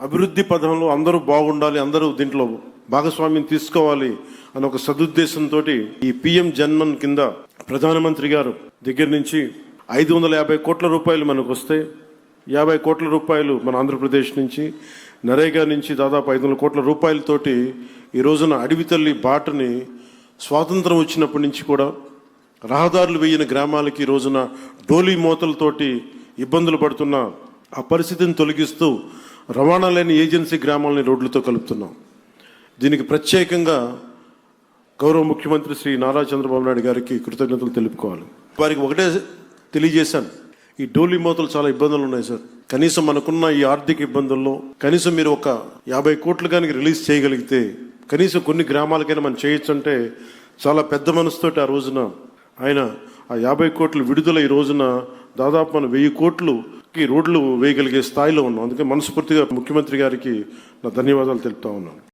అభివృద్ధి పదంలో అందరూ బాగుండాలి అందరూ దీంట్లో భాగస్వామ్యం తీసుకోవాలి అని ఒక సదుద్దేశంతో ఈ పిఎం జన్మన్ కింద ప్రధానమంత్రి గారు దగ్గర నుంచి ఐదు వందల యాభై కోట్ల రూపాయలు మనకు వస్తే యాభై కోట్ల రూపాయలు మన ఆంధ్రప్రదేశ్ నుంచి నరేగా నుంచి దాదాపు ఐదు వందల కోట్ల రూపాయలతోటి ఈ రోజున అడవి తల్లి బాటని స్వాతంత్రం వచ్చినప్పటి నుంచి కూడా రహదారులు వేయిన గ్రామాలకి ఈ రోజున డోలీ మూతలతోటి ఇబ్బందులు పడుతున్న ఆ పరిస్థితిని తొలగిస్తూ రవాణా లేని ఏజెన్సీ గ్రామాలని రోడ్లతో కలుపుతున్నాం. దీనికి ప్రత్యేకంగా గౌరవ ముఖ్యమంత్రి శ్రీ నారా చంద్రబాబు నాయుడు గారికి కృతజ్ఞతలు తెలుపుకోవాలి. వారికి ఒకటే తెలియజేశాను. ఈ డోలీ మూతలు చాలా ఇబ్బందులు ఉన్నాయి సార్. కనీసం మనకున్న ఈ ఆర్థిక ఇబ్బందుల్లో కనీసం మీరు ఒక యాభై కోట్లు కానీ రిలీజ్ చేయగలిగితే కనీసం కొన్ని గ్రామాలకైనా మనం చేయొచ్చు అంటే చాలా పెద్ద మనసుతోటి ఆ రోజున ఆయన ఆ యాభై కోట్లు విడుదల ఈ రోజున దాదాపు మనం వెయ్యి కోట్లు కి రోడ్లు వేయగలిగే స్థాయిలో ఉన్నాం. అందుకే మనస్ఫూర్తిగా ముఖ్యమంత్రి గారికి నా ధన్యవాదాలు తెలుపుతా ఉన్నాను.